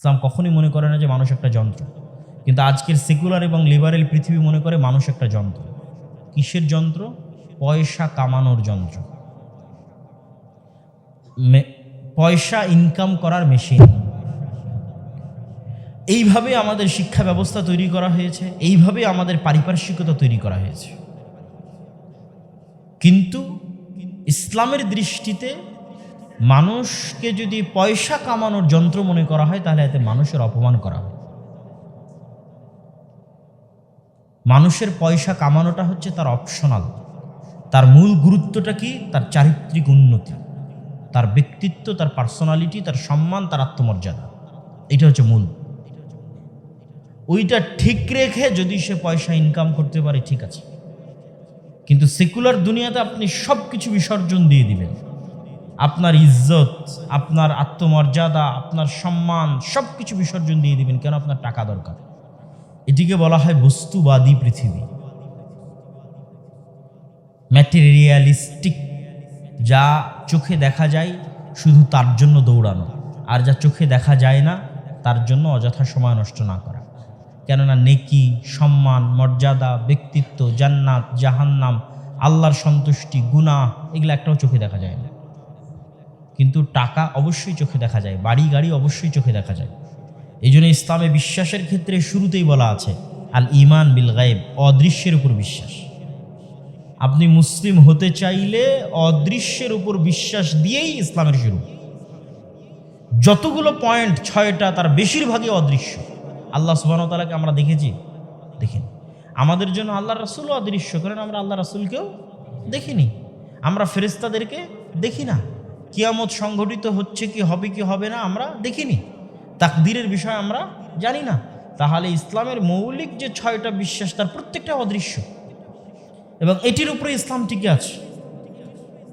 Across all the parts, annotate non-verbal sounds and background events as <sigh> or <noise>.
ইসলাম কখনই মনে করে না যে মানুষ একটা যন্ত্র। কিন্তু আজকের সেকুলার এবং লিবারেল পৃথিবী মনে করে মানুষ একটা যন্ত্র। কিসের যন্ত্র? পয়সা কামানোর যন্ত্র। পয়সা ইনকাম করার মেশিন এইভাবে আমাদের শিক্ষা ব্যবস্থা তৈরি করা হয়েছে এইভাবে আমাদের পারিপার্শ্বিকতা তৈরি করা হয়েছে। কিন্তু ইসলামের দৃষ্টিতে মানুষকে যদি পয়সা কামানোর যন্ত্র মনে করা হয়, তাহলে এতে মানুষের অপমান করা হয়। মানুষের পয়সা কামানোটা হচ্ছে তার অপশনাল তার মূল গুরুত্বটা কি? তার চারিত্রিক উন্নতি। তার ব্যক্তিত্ব, তার পার্সোনালিটি তার সম্মান, তার আত্মমর্যাদা। এটা হচ্ছে মূল। ওইটা ঠিক রেখে যদি সে পয়সা ইনকাম করতে পারে, ঠিক আছে। কিন্তু সেকুলার দুনিয়াতে আপনি সব কিছু বিসর্জন দিয়ে দিবেন। আপনার ইজ্জত, আপনার আত্মমর্যাদা, আপনার সম্মান সব কিছু বিসর্জন দিয়ে দিবেন। কেন? আপনার টাকা দরকার। এটিকে বলা হয় বস্তুবাদী পৃথিবী। ম্যাটেরিয়ালিস্টিক যা চোখে দেখা যায়, শুধু তার জন্য দৌড়ানো। আর যা চোখে দেখা যায় না, তার জন্য অযথা সময় নষ্ট না করা। কেননা নেকি, সম্মান, মর্যাদা, ব্যক্তিত্ব, জান্নাত, জাহান্নাম, আল্লাহর সন্তুষ্টি, গুনাহ, এগুলো একটাও চোখে দেখা যায় না। কিন্তু টাকা অবশ্যই চোখে দেখা যায়, বাড়ি গাড়ি অবশ্যই চোখে দেখা যায়। এই জন্য ইসলামে বিশ্বাসের ক্ষেত্রে শুরুতেই বলা আছে, আল ইমান বিল গায়েব, অদৃশ্যের উপর বিশ্বাস। আপনি মুসলিম হতে চাইলে অদৃশ্যের উপর বিশ্বাস দিয়েই ইসলামের শুরু। যতগুলো পয়েন্ট ছয়টা, তার বেশিরভাগই অদৃশ্য। আল্লাহ সুবাহতালাকে আমরা দেখেছি, দেখিনি। আমাদের জন্য আল্লাহ রাসুলও অদৃশ্য, কারণ আমরা আল্লাহ রাসুলকেও দেখিনি। আমরা ফেরেস্তাদেরকে দেখি না। কিয়ামত সংঘটিত হচ্ছে কি, হবে কি, হবে না, আমরা দেখিনি। তাকদিরের বিষয় আমরা জানি না। তাহলে ইসলামের মৌলিক যে ছয়টা বিশ্বাস, তার প্রত্যেকটা অদৃশ্য। এবং এটির উপরে ইসলাম টিকে আছে।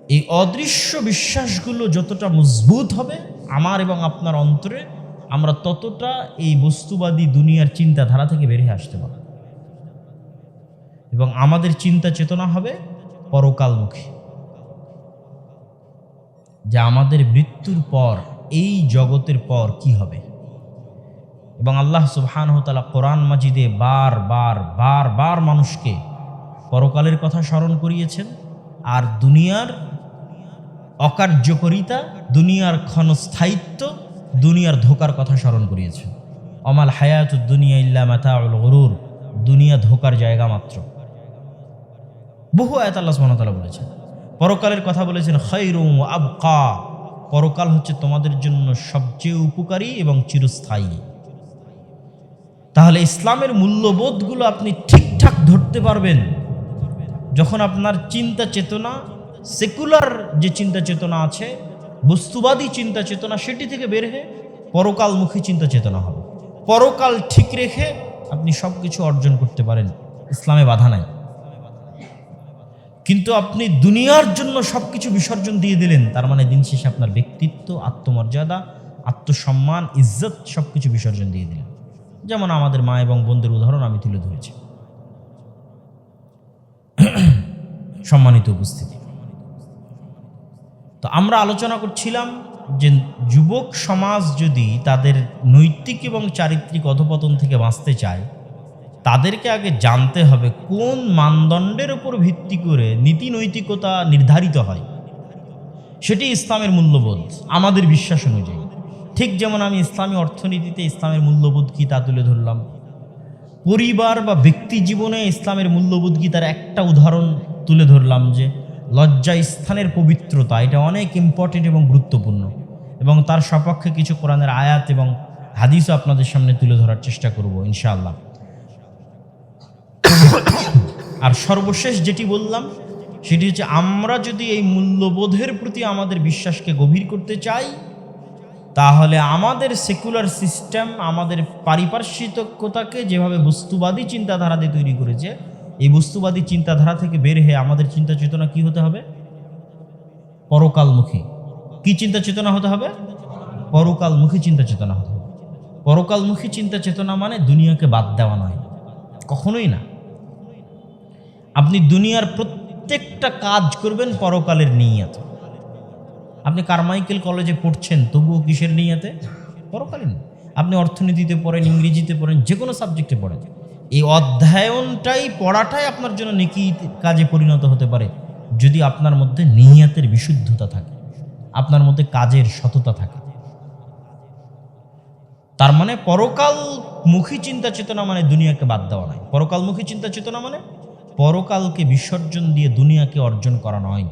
এই অদৃশ্য বিশ্বাসগুলো যতটা মজবুত হবে, আমার এবং আপনার অন্তরে, আমরা ততটা এই বস্তুবাদী দুনিয়ার চিন্তাধারা থেকে বেরিয়ে আসতে পারব। এবং আমাদের চিন্তা চেতনা হবে পরকালমুখী। যে আমাদের মৃত্যুর পর, এই জগতের পর কি হবে? এবং আল্লাহ সুবহান তালা কোরআন মাজিদে বার বার বার বার মানুষকে পরকালের কথা স্মরণ করিয়েছেন। আর দুনিয়ার অকার্যকরিতা, দুনিয়ার ক্ষণস্থায়িত্ব, দুনিয়ার ধোকার কথা স্মরণ করিয়েছেন। অমাল হায়াত দুনিয়া ইল্লা মাতাউল গরুর, দুনিয়া ধোকার জায়গা মাত্র। বহু আয়াত আল্লাহ সুবহানাহু বলেছেন। পরকালের কথা বলেছেন খৈরুম আবকা পরকাল হচ্ছে তোমাদের জন্য সবচেয়ে উপকারী এবং চিরস্থায়ী। তাহলে ইসলামের মূল্যবোধগুলো আপনি ঠিকঠাক ধরতে পারবেন। যখন আপনার চিন্তা চেতনা, সেকুলার যে চিন্তা চেতনা আছে, বস্তুবাদী চিন্তা চেতনা, সেটি থেকে বের হয়ে পরকালমুখী চিন্তা চেতনা হবে। পরকাল ঠিক রেখে আপনি সব কিছু অর্জন করতে পারেন। ইসলামে বাধা নাই। কিন্তু আপনি দুনিয়ার জন্য সব কিছু বিসর্জন দিয়ে দিলেন, তার মানে দিন শেষে আপনার ব্যক্তিত্ব, আত্মমর্যাদা, আত্মসম্মান, ইজ্জত সব কিছু বিসর্জন দিয়ে দিলেন। যেমন আমাদের মা এবং বোনদের উদাহরণ আমি তুলে ধরেছি। <clears throat> সম্মানিত উপস্থিতি। তো আমরা আলোচনা করছিলাম যে যুবক সমাজ যদি তাদের নৈতিক এবং চারিত্রিক অধপতন থেকে বাঁচতে চায় তাদেরকে আগে জানতে হবে কোন মানদণ্ডের উপর ভিত্তি করে নীতি নৈতিকতা নির্ধারিত হয়। সেটি ইসলামের মূল্যবোধ, আমাদের বিশ্বাস অনুযায়ী। ঠিক যেমন আমি ইসলামী অর্থনীতিতে ইসলামের মূল্যবোধ কী তা তুলে ধরলাম। পরিবার বা ব্যক্তি জীবনে ইসলামের মূল্যবোধ কি তার একটা উদাহরণ তুলে ধরলাম যে, লজ্জা স্থানের পবিত্রতা, এটা অনেক ইম্পর্টেন্ট এবং গুরুত্বপূর্ণ। এবং তার সপক্ষে কিছু কোরআনের আয়াত এবং হাদিসও আপনাদের সামনে তুলে ধরার চেষ্টা করব, ইনশাআল্লাহ। আর সর্বশেষ যেটি বললাম, সেটি হচ্ছে আমরা যদি এই মূল্যবোধের প্রতি আমাদের বিশ্বাসকে গভীর করতে চাই, তাহলে আমাদের সেকুলার সিস্টেম, আমাদের পারিপার্শ্বিকতাকে যেভাবে বস্তুবাদী চিন্তাধারা দিয়ে তৈরি করেছে, এই বস্তুবাদী চিন্তাধারা থেকে বের হয়ে আমাদের চিন্তা চেতনা কি হতে হবে? পরকালমুখী। কি চিন্তা চেতনা হতে হবে? পরকালমুখী চিন্তা চেতনা হতে হবে। পরকালমুখী চিন্তা চেতনা মানে দুনিয়াকে বাদ দেওয়া নয়। কখনোই না। আপনি দুনিয়ার প্রত্যেকটা কাজ করবেন পরকালের নিয়াতে। আপনি কারমাইকেল কলেজে পড়ছেন, তবুও কিসের নিয়াতে? পরকালীন আপনি অর্থনীতিতে পড়েন, ইংরেজিতে পড়েন যে কোনো সাবজেক্টে পড়েন। এই অধ্যয়নটাই পড়াটাই আপনার জন্য নেকি কাজে পরিণত হতে পারে, যদি আপনার মধ্যে নিয়াতের বিশুদ্ধতা থাকে, আপনার মধ্যে কাজের সততা থাকে। তার মানে পরকালমুখী চিন্তা চেতনা মানে দুনিয়াকে বাদ দেওয়া নয়। পরকালমুখী চিন্তা চেতনা মানে পরকালকে বিসর্জন দিয়ে দুনিয়াকে অর্জন করা নয়,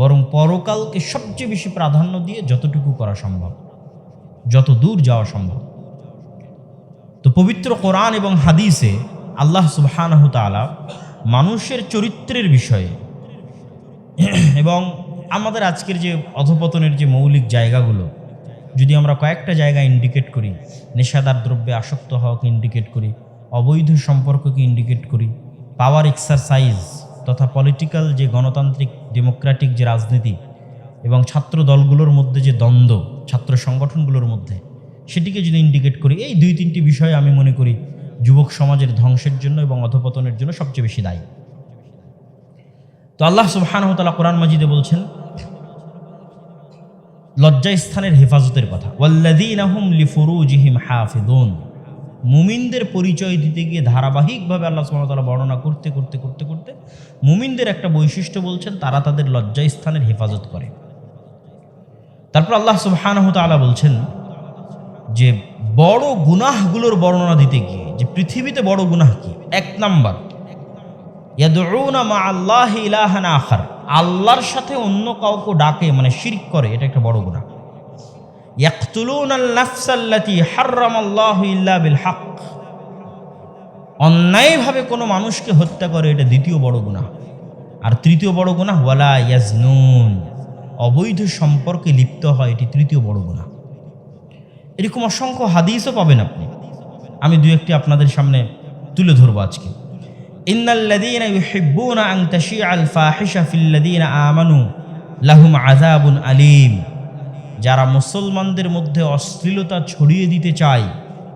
বরং পরকালকে সবচেয়ে বেশি প্রাধান্য দিয়ে যতটুকু করা সম্ভব, যত দূর যাওয়া সম্ভব। তো পবিত্র কোরআন এবং হাদিসে আল্লাহ সুবহানাহু মানুষের চরিত্রের বিষয়ে এবং আমাদের আজকের যে অধপতনের যে মৌলিক জায়গাগুলো, যদি আমরা কয়েকটা জায়গা ইন্ডিকেট করি, নেশাদার দ্রব্যে আসক্ত হওয়াকে ইন্ডিকেট করি, অবৈধ সম্পর্ককে ইন্ডিকেট করি পাওয়ার এক্সারসাইজ তথা পলিটিক্যাল যে গণতান্ত্রিক ডেমোক্রেটিক যে রাজনীতি এবং ছাত্র দলগুলোর মধ্যে যে দ্বন্দ্ব, ছাত্র সংগঠনগুলোর মধ্যে, সেটিকে যদি ইন্ডিকেট করি, এই দুই তিনটি বিষয় আমি মনে করি যুবক সমাজের ধ্বংসের জন্য এবং অধপতনের জন্য সবচেয়ে বেশি দায়ী। তো আল্লাহ সুবহানাহু তাআলা কোরআন মাজিদে বলছেন, লজ্জাস্থানের হেফাজতের কথা। ওয়াল্লাযীনাহুম লিফুরুজিহিম হাফিদুন মুমিনদের পরিচয় দিতে গিয়ে ধারাবাহিকভাবে আল্লাহ ওয়া বর্ণনা করতে করতে করতে করতে মুমিনদের একটা বৈশিষ্ট্য বলছেন, তারা তাদের লজ্জাস্থানের হেফাজত করে। তারপর আল্লাহ সুবহানাহু তাআলা বলছেন যে বড় গুনাহগুলোর বর্ণনা দিতে গিয়ে, যে পৃথিবীতে বড় গুনাহ কি? এক নাম্বার আল্লাহ আল্লাহর সাথে অন্য কাউকে ডাকে মানে শিরক করে, এটা একটা বড় গুনাহ ইয়াকতুলুন আল নাফসাল্লাতি হাররামাল্লাহু ইল্লা বিল হক অন্যায়ভাবে কোনো মানুষকে হত্যা করে এটা দ্বিতীয় বড় গুনাহ। আর তৃতীয় বড় গুনাহ, ওয়ালা ইয়াজনুন। অবৈধ সম্পর্কে লিপ্ত হয় এটি তৃতীয় বড় গুনাহ। এরকম অসংখ্য হাদিসও পাবেন আপনি। আমি দু একটি আপনাদের সামনে তুলে ধরবো আজকে। ইন্নাল্লাযীনা ইউহিব্বুনা আন তাশিআল ফাহিশা ফিল্লাযীনা আমানু, লাহুম আযাবুন আলীম। যারা মুসলমানদের মধ্যে অশ্লীলতা ছড়িয়ে দিতে চায়,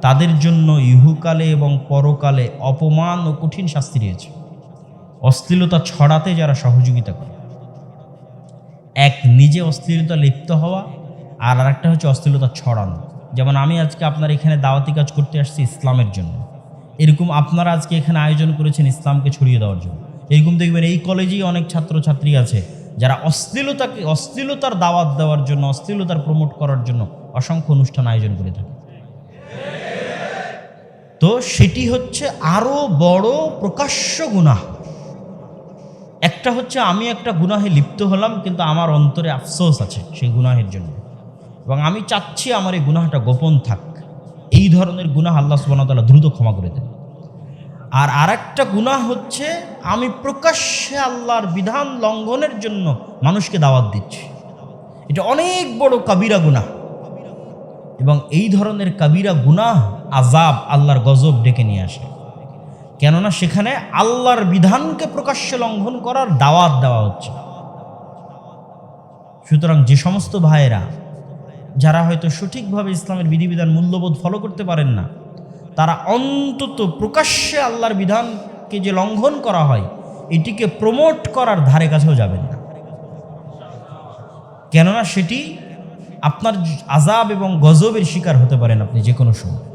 তাদের জন্য ইহুকালে এবং পরকালে অপমান ও কঠিন শাস্তি রয়েছে। অশ্লীলতা ছড়াতে যারা সহযোগিতা করে। এক, নিজে অশ্লীলতা লিপ্ত হওয়া আর আরেকটা হচ্ছে অশ্লীলতা ছড়ানো। যেমন আমি আজকে আপনার এখানে দাওয়াতি কাজ করতে আসছি ইসলামের জন্য। এরকম আপনারা আজকে এখানে আয়োজন করেছেন ইসলামকে ছড়িয়ে দেওয়ার জন্য। এরকম দেখবেন এই কলেজেই অনেক ছাত্রছাত্রী আছে। যারা অশ্লীলতাকে, অশ্লীলতার দাওয়াত দেওয়ার জন্য, অশ্লীলতার প্রমোট করার জন্য অসংখ্য অনুষ্ঠান আয়োজন করে থাকে। তো সেটি হচ্ছে আরও বড় প্রকাশ্য গুনাহ। একটা হচ্ছে আমি একটা গুনাহে লিপ্ত হলাম, কিন্তু আমার অন্তরে আফসোস আছে সেই গুনাহের জন্য। এবং আমি চাচ্ছি আমার এই গুনাহটা গোপন থাক। এই ধরনের গুনাহ আল্লাহ সুবাহতাল্লাহ দ্রুত ক্ষমা করে দেন। আর আরেকটা গুনাহ হচ্ছে, আমি প্রকাশ্যে আল্লাহর বিধান লঙ্ঘনের জন্য মানুষকে দাওয়াত দিচ্ছি। এটা অনেক বড় কাবিরা গুনাহ। এবং এই ধরনের কাবিরা গুনাহ আজাব আল্লাহর গজব ডেকে নিয়ে আসে। কেননা সেখানে আল্লাহর বিধানকে প্রকাশ্যে লঙ্ঘন করার দাওয়াত দেওয়া হচ্ছে। সুতরাং যে সমস্ত ভাইয়েরা, যারা হয়তো সঠিকভাবে ইসলামের বিধিবিধান মূল্যবোধ ফলো করতে পারেন না তারা অন্তত প্রকাশ্যে আল্লাহর বিধানকে যে লঙ্ঘন করা হয়, এটিকে প্রমোট করার ধারে কাছেও যাবেন না। কেননা সেটি আপনার আজাব এবং গজবের শিকার হতে পারেন আপনি যে কোনো সময়।